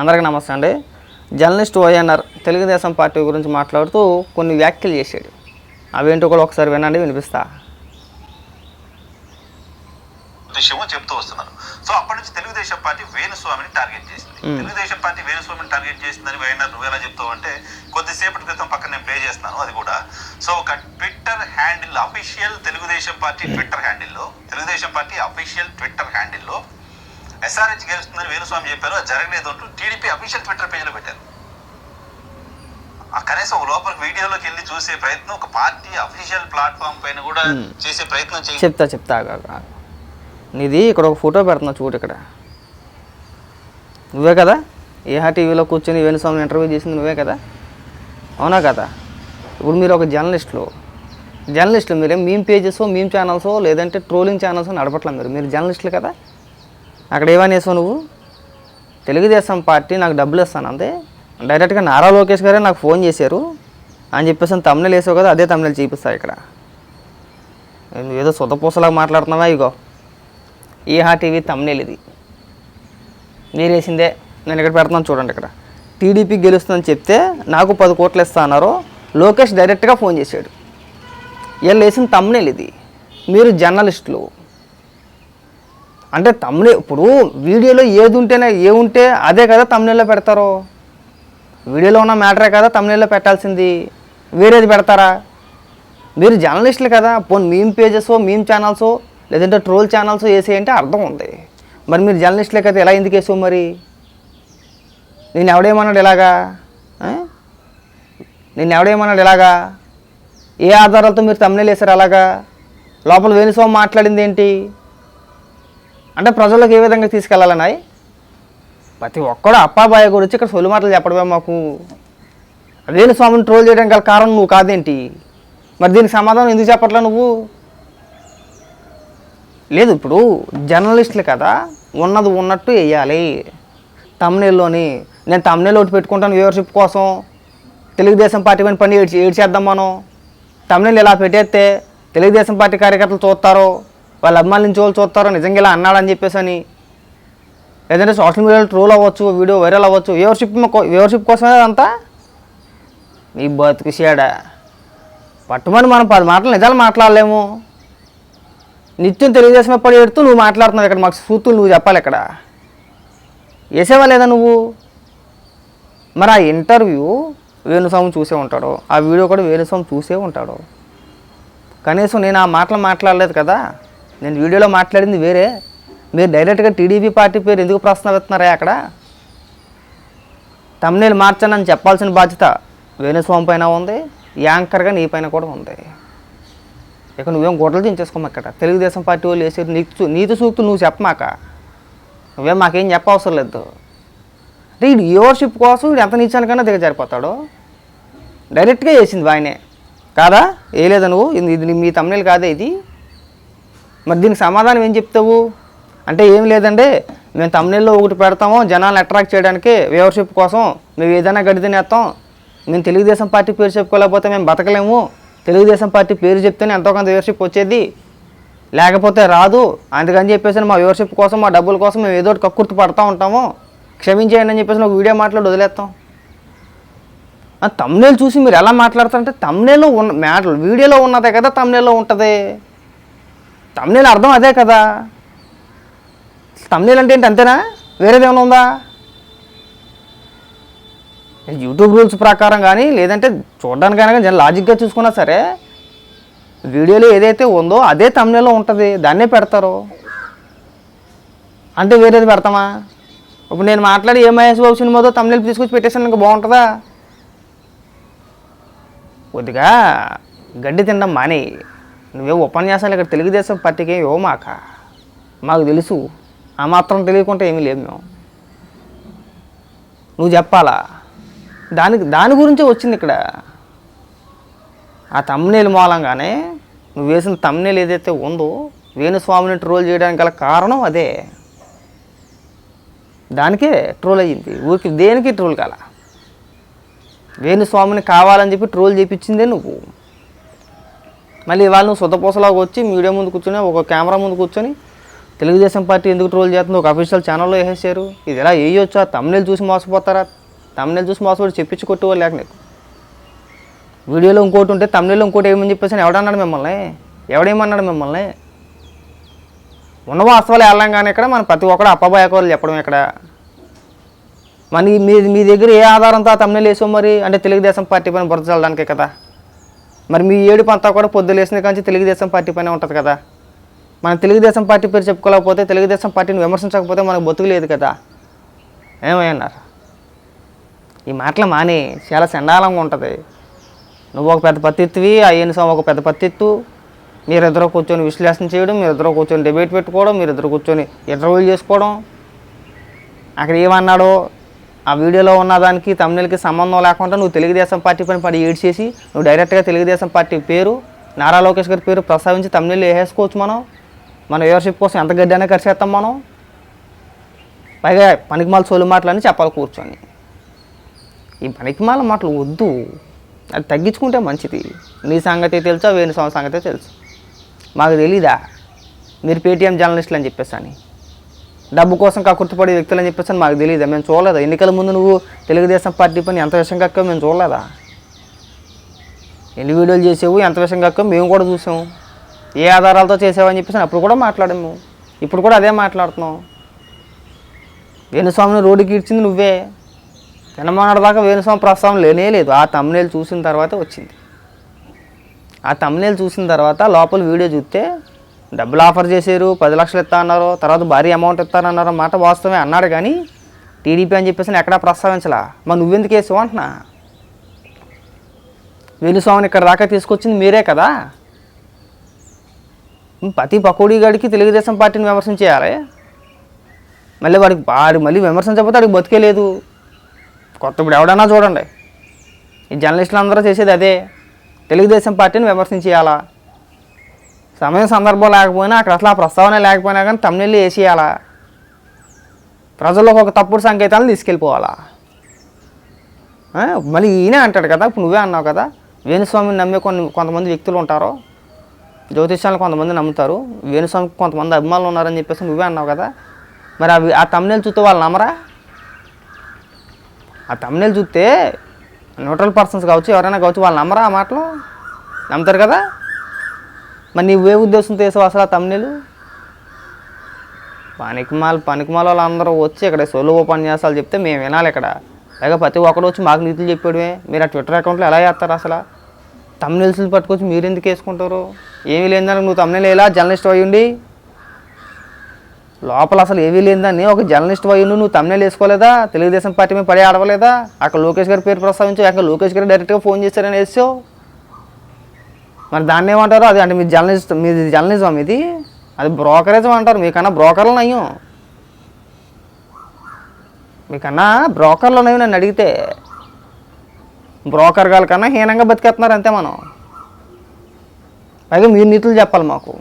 అందరికీ నమస్తే అండి. జర్నలిస్ట్ వైఎన్ఆర్ తెలుగుదేశం పార్టీ గురించి మాట్లాడుతూ కొన్ని వ్యాఖ్యలు చేశాడు. అవేంటో కూడా ఒకసారి వినండి వినిపిస్తా. విషయమో చెప్తూ వస్తున్నారు. సో అప్పటి నుంచి తెలుగుదేశం పార్టీ వేణుస్వామిని టార్గెట్ చేసింది. తెలుగుదేశం పార్టీ వేణుస్వామిని టార్గెట్ చేసిందని వైఎన్ఆర్ నువ్వు ఎలా చెప్తావు అంటే కొద్దిసేపటి క్రితం పక్కన నేను ప్లే చేస్తున్నాను అది కూడా. సో ఒక Twitter handle official Telugu Desam party Twitter హ్యాండిల్లో Telugu Desam party official Twitter హ్యాండిల్లో ఎస్ఆర్హెచ్ గెలుస్తుందని వేణుస్వామి చెప్పారు అది జరగలేదు అంటూ టీడీపీ అఫీషియల్ ట్విట్టర్ పేజీలో పెట్టారు. ఆ కనీసం ఒక లోపల వీడియోలోకి వెళ్ళి చూసే ప్రయత్నం ఒక పార్టీ అఫీషియల్ ప్లాట్ఫామ్ పైన కూడా. చేసే ప్రయత్నం చేయ. చెప్తా చెప్తా. నీది ఇక్కడ ఒక ఫోటో పెడుతున్నా చూడు ఇక్కడ. నువ్వే కదా? ఏహా టీవీలో కూర్చొని వేణుస్వామిని ఇంటర్వ్యూ చేసింది నువ్వే కదా? అవునా కదా? ఇప్పుడు మీరు ఒక జర్నలిస్టులు జర్నలిస్టులు మీరేం మీమ్ పేజెస్ మీమ్ ఛానల్స్ లేదంటే ట్రోలింగ్ ఛానల్స్ నడపట్లేదు మీరు. మీరు జర్నలిస్టులు కదా? అక్కడ ఏమనేసావు నువ్వు? తెలుగుదేశం పార్టీ నాకు డబ్బులు ఇస్తాను అంతే? డైరెక్ట్గా నారా లోకేష్ గారే నాకు ఫోన్ చేశారు. అని చెప్పేసి తమిళ వేసావు కదా అదే తమిళ చూపిస్తా ఇక్కడ. నువ్వు ఏదో సొతపూసలాగా మాట్లాడుతున్నావా ఇగో? ఈహా టీవీ తమిళ ఇది. మీరు వేసిందే నేను ఇక్కడ పెడుతున్నాను చూడండి ఇక్కడ. టీడీపీ గెలుస్తుందని చెప్తే నాకు పది కోట్లు ఇస్తా అన్నారు. లోకేష్ డైరెక్ట్గా ఫోన్ చేశాడు. వీళ్ళు వేసిన తమ్నేల్ ఇది. మీరు జర్నలిస్టులు. అంటే తమ్ముడే ఇప్పుడు వీడియోలో ఏది ఉంటేనే ఏ ఉంటే అదే కదా తమ్నేల్లో పెడతారు. వీడియోలో ఉన్న మ్యాటరే కదా తమ్నేల్లో పెట్టాల్సింది. వేరేది పెడతారా? మీరు జర్నలిస్టులు కదా. పోనీ మీమ్ పేజెస్ మీమ్ ఛానల్స్ లేదంటే ట్రోల్ ఛానల్స్ వేసేయంటే అర్థం ఉంది. మరి మీరు జర్నలిస్టులే కదా ఎలా ఎందుకు వేసావు మరి? నేను ఎవడేమన్నాడు ఇలాగా? నేను ఎవడేమన్నాడు ఇలాగా? ఏ ఆధారాలతో మీరు తమ్ముళ్ళు వేశారు అలాగా? లోపల వేణుస్వామి మాట్లాడింది ఏంటి? అంటే ప్రజలకు ఏ విధంగా తీసుకెళ్ళాలన్నాయి ప్రతి ఒక్కడు అప్పాబాయ గురించి ఇక్కడ సొలి మాటలు చెప్పడమే మాకు. వేణుస్వామిని ట్రోల్ చేయడానికి గల కారణం నువ్వు కాదేంటి? మరి దీనికి సమాధానం ఎందుకు చెప్పట్లా నువ్వు? లేదు ఇప్పుడు జర్నలిస్టులు కదా ఉన్నది ఉన్నట్టు వేయాలి. తమ్నేల్లోని నేను తమ్నేల్ ఒకటి పెట్టుకుంటాను వ్యూవర్షిప్ కోసం. తెలుగుదేశం పార్టీ పైన పని ఏడ్చి ఏడ్చేద్దాం మనం. తమ్నేల్ ఇలా పెట్టేస్తే తెలుగుదేశం పార్టీ కార్యకర్తలు చూస్తారో వాళ్ళ అభిమానుల నుంచి వాళ్ళు చూస్తారో నిజంగా ఇలా అన్నాడని చెప్పేసి అని లేదంటే సోషల్ మీడియాలో ట్రోల్ అవ్వచ్చు వీడియో వైరల్ అవ్వచ్చు వ్యూవర్షిప్ వ్యూవర్షిప్ కోసమే అదంతా నీ బతుకు షేడా. పట్టుమని మనం పది మాటలు నిజాలు మాట్లాడలేము. నిత్యం తెలియజేసిన పడి ఎడుతూ నువ్వు మాట్లాడుతున్నావు ఇక్కడ మాకు సూతులు నువ్వు చెప్పాలి ఇక్కడ. వేసేవా లేదా నువ్వు? మరి ఆ ఇంటర్వ్యూ వేణుస్వామి చూసే ఉంటాడు ఆ వీడియో కూడా వేణుస్వామి చూసే ఉంటాడు. కనీసం నేను ఆ మాటలు మాట్లాడలేదు కదా? నేను వీడియోలో మాట్లాడింది వేరే. మీరు డైరెక్ట్గా టీడీపీ పార్టీ పేరు ఎందుకు ప్రశ్నవేస్తున్నారా అక్కడ? తమ్నేలు మార్చానని అని చెప్పాల్సిన బాధ్యత వేణుస్వామి పైన ఉంది యాంకర్గా నీ పైన కూడా ఉంది. ఇక నువ్వేం గొడవలు దించేసుకోమ ఇక్కడ తెలుగుదేశం పార్టీ వాళ్ళు వేసేది నీతి నీతి సూక్తులు నువ్వు చెప్పమాక? నువ్వేం మాకేం చెప్పవసరం లేదు. అంటే వీడు యూవర్షిప్ కోసం వీడు ఎంత నీచానికైనా దిగజారిపోతాడు డైరెక్ట్గా వేసింది ఆయనే. కాదా? వేయలేదా నువ్వు? ఇది మీ తమ్నేలు కాదే ఇది. మరి దీనికి సమాధానం ఏం చెప్తావు? అంటే ఏం లేదండి మేము తమిళలో ఒకటి పెడతాము జనాలను అట్రాక్ట్ చేయడానికి వ్యూవర్షిప్ కోసం మేము ఏదైనా గడితేనేస్తాం మేము తెలుగుదేశం పార్టీ పేరు చెప్పుకోలేకపోతే మేము బతకలేము. తెలుగుదేశం పార్టీ పేరు చెప్తేనే ఎంతో కొంత వ్యూవర్షిప్ వచ్చేది. లేకపోతే రాదు. అందుకని చెప్పేసి మా వ్యూవర్షిప్ కోసం మా డబ్బుల కోసం మేము ఏదో ఒకటి కక్కుర్తి పడతా ఉంటాము. క్షమించేయండి అని చెప్పేసి ఒక వీడియో మాట్లాడి వదిలేస్తాం. తమ్నేలు చూసి మీరు ఎలా మాట్లాడతారంటే తమ్నేలో ఉన్న మ్యాటర్ వీడియోలో ఉన్నదే కదా తమ్నేలో ఉంటుంది. తమ్నేల్ అర్థం అదే కదా. తమ్నేల్ అంటే ఏంటి అంతేనా? వేరేదేమైనా ఉందా? యూట్యూబ్ రూల్స్ ప్రకారం కానీ లేదంటే చూడడానికైనా కానీ జన లాజిక్గా చూసుకున్నా సరే వీడియోలో ఏదైతే ఉందో అదే తమ్నేలో ఉంటుంది. దాన్నే పెడతారు. అంటే వేరేది పెడతామా? ఇప్పుడు నేను మాట్లాడి ఏ మహేష్ బాబు సినిమాతో తమిళ తీసుకొచ్చి పెట్టేసాను ఇంకా బాగుంటుందా? కొద్దిగా గడ్డి తినడం మాని నువ్వే ఉపన్యాసాలు ఇక్కడ తెలుగుదేశం పార్టీకి ఏమి ఇవ్వమాక మాకు తెలుసు. ఆ మాత్రం తెలియకుంటే ఏమీ లేము మేము. నువ్వు చెప్పాలా? దానికి దాని గురించే వచ్చింది ఇక్కడ. ఆ తమ్నేలు మూలంగానే నువ్వు వేసిన తమ్నేలు ఏదైతే ఉందో వేణుస్వామిని ట్రోల్ చేయడానికి గల కారణం అదే. దానికే ట్రోల్ అయ్యింది. ఊరికి దేనికి ట్రోల్ కాల? వేణుస్వామిని కావాలని చెప్పి ట్రోల్ చేయించిందే నువ్వు. మళ్ళీ ఇవాళ నువ్వు సొద్దపూసలాగా వచ్చి మీడియా ముందు కూర్చొని ఒక కెమెరా ముందు కూర్చొని తెలుగుదేశం పార్టీ ఎందుకు ట్రోల్ చేస్తుందో ఒక అఫీషియల్ ఛానల్లో వేసేసారు ఇది ఎలా వేయొచ్చు? ఆ తమిళ చూసి మోసపోతారా? తమిళ చూసి మోసపోయి చెప్పించి కొట్టుకోవాలి లేక నీకు. వీడియోలో ఇంకోటి ఉంటే తమిళలో ఇంకోటి ఏమని చెప్పేసి ఎవడన్నాడు మిమ్మల్ని? ఎవడేమన్నాడు మిమ్మల్ని? ఉన్న వాస్తవాలు వెళ్ళాం కానీ ఇక్కడ మనం ప్రతి ఒక్కడు అప్పబాయకోలు చెప్పడం ఇక్కడ. మరి మీ మీ దగ్గర ఏ ఆధారంతో తమిళ వేసాం మరి? అంటే తెలుగుదేశం పార్టీ పైన బురద చల్లడానికే కదా. మరి మీ ఏడుపు అంతా కూడా పొద్దు లేసిన కానీ తెలుగుదేశం పార్టీ పైన ఉంటుంది కదా. మనం తెలుగుదేశం పార్టీ పేరు చెప్పుకోలేకపోతే తెలుగుదేశం పార్టీని విమర్శించకపోతే మనకు బతుకు లేదు కదా. ఏమన్నారు ఈ మాటలు మాని చాలా చండాలంగా ఉంటుంది. నువ్వు ఒక పెద్ద పత్తిత్తువి అయ్యని స్వామి ఒక పెద్ద పత్తిత్తు. మీరిద్దరూ కూర్చొని విశ్లేషణ చేయడం మీరిద్దరూ కూర్చొని డిబేట్ పెట్టుకోవడం మీరిద్దరు కూర్చొని ఇంటర్వ్యూలు చేసుకోవడం. అక్కడ ఏమన్నాడో ఆ వీడియోలో ఉన్నదానికి తమిళకి సంబంధం లేకుండా నువ్వు తెలుగుదేశం పార్టీ పని పడి ఏడ్చేసి నువ్వు డైరెక్ట్గా తెలుగుదేశం పార్టీ పేరు నారా లోకేష్ గారి పేరు ప్రస్తావించి తమిళ వేసేసుకోవచ్చు మనం. మన వ్యూవర్షిప్ కోసం ఎంత గడ్డైనా ఖర్చు చేస్తాం మనం. పైగా పనికిమాల సోలు మాటలని చెప్పాలి కూర్చొని. ఈ పనికిమాల మాటలు వద్దు. అది తగ్గించుకుంటే మంచిది. నీ సంగతి తెలుసా వేణు స్వామి సంగతి తెలుసు. మాకు తెలీదా? మీరు పేటీఎం జర్నలిస్టులు అని చెప్పేసి అని. డబ్బు కోసం కక్కుర్తిపడే వ్యక్తులు అని చెప్పేసి మాకు తెలియదా మేము చూడలేదా? ఎన్నికల ముందు నువ్వు తెలుగుదేశం పార్టీ పని ఎంత విషయం కక్కావు మేము చూడలేదా? ఎన్ని వీడియోలు చేసావు? ఎంత విషయం కక్కావు మేము కూడా చూసాము ఏ ఆధారాలతో చేసావని చెప్పేసి అప్పుడు కూడా మాట్లాడాము. ఇప్పుడు కూడా అదే మాట్లాడుతున్నాం. వేణుస్వామిని రోడ్డుకి ఇచ్చింది నువ్వే. తినమానాడు దాకా వేణుస్వామి ప్రస్తావన లేనే లేదు. ఆ తమ్నేలు చూసిన తర్వాత వచ్చింది. ఆ తమ్నేలు చూసిన తర్వాత లోపల వీడియో చూస్తే డబ్బులు ఆఫర్ చేశారు పది లక్షలు ఇస్తా అన్నారు తర్వాత భారీ అమౌంట్ ఇస్తానన్నారు మాట వాస్తవమే అన్నాడు కానీ టీడీపీ అని చెప్పేసి ఎక్కడా ప్రస్తావించలా. మరి నువ్వెందుకు వేసావు అంటున్నా? వేణుస్వామిని ఇక్కడ దాకా తీసుకొచ్చింది మీరే కదా? ప్రతి పకోడీ గడికి తెలుగుదేశం పార్టీని విమర్శించేయాలి మళ్ళీ వాడికి వాడు మళ్ళీ విమర్శించకపోతే వాడికి బతికే లేదు. కొత్త ఇప్పుడు ఎవడన్నా చూడండి. ఈ జర్నలిస్టులు అందరూ చేసేది అదే. తెలుగుదేశం పార్టీని విమర్శించేయాలా? సమయం సందర్భం లేకపోయినా అక్కడ అసలు ఆ ప్రస్తావన లేకపోయినా కానీ తమిళ వేసేయాలా? ప్రజల్లోకి ఒక తప్పుడు సంకేతాలను తీసుకెళ్ళిపోవాలా? మళ్ళీ ఈయనే అంటాడు కదా ఇప్పుడు నువ్వే అన్నావు కదా వేణుస్వామిని నమ్మే కొన్ని కొంతమంది వ్యక్తులు ఉంటారు. జ్యోతిష్యాలను కొంతమంది నమ్ముతారు. వేణుస్వామికి కొంతమంది అభిమానులు ఉన్నారని చెప్పేసి నువ్వే అన్నావు కదా. మరి అవి ఆ తమిళ చూస్తే వాళ్ళు నమ్మరా? ఆ తమిళ చూస్తే న్యూట్రల్ పర్సన్స్ కావచ్చు ఎవరైనా కావచ్చు వాళ్ళు నమ్మరా ఆ మాటలు? నమ్ముతారు కదా? మరి నువ్వే ఉద్దేశంతో వేసావు అసలు ఆ తమిళలు పనికిమాల పనికిమాల వాళ్ళందరూ వచ్చి ఇక్కడ సొలు ఉపన్యాసాలు చెప్తే మేము వినాలి ఇక్కడ. పైగా ప్రతి ఒక్కడు వచ్చి మాకు నీతులు చెప్పడమే మీరు ఆ ట్విట్టర్ అకౌంట్లో ఎలా చేస్తారు అసలు? తమిళల్స్ని పట్టుకొచ్చి మీరు ఎందుకు వేసుకుంటారు? ఏమీ లేదని నువ్వు తమిళ ఎలా జర్నలిస్ట్ అయ్యుండి? లోపల అసలు ఏమీ లేదని ఒక జర్నలిస్ట్ అయ్యుండి నువ్వు తమిళ వేసుకోలేదా? తెలుగుదేశం పార్టీ మీద పడి ఆడవలేదా? అక్కడ లోకేష్ గారి పేరు ప్రస్తావించావు అక్కడ లోకేష్ గారు డైరెక్ట్గా ఫోన్ చేశారని వేసావు? మరి దాన్ని ఏమంటారు? అది అంటే మీ జర్నలిస్ట్ మీది జర్నలిజం ఇది. అది బ్రోకరేజం అంటారు. మీకన్నా బ్రోకర్లు నయ్యం మీకన్నా బ్రోకర్లు నయ్యం నన్ను అడిగితే. బ్రోకర్ గాల కన్నా హీనంగా బతికేస్తున్నారు అంతే మనం. పైగా మీరు నీతులు చెప్పాలి మాకు.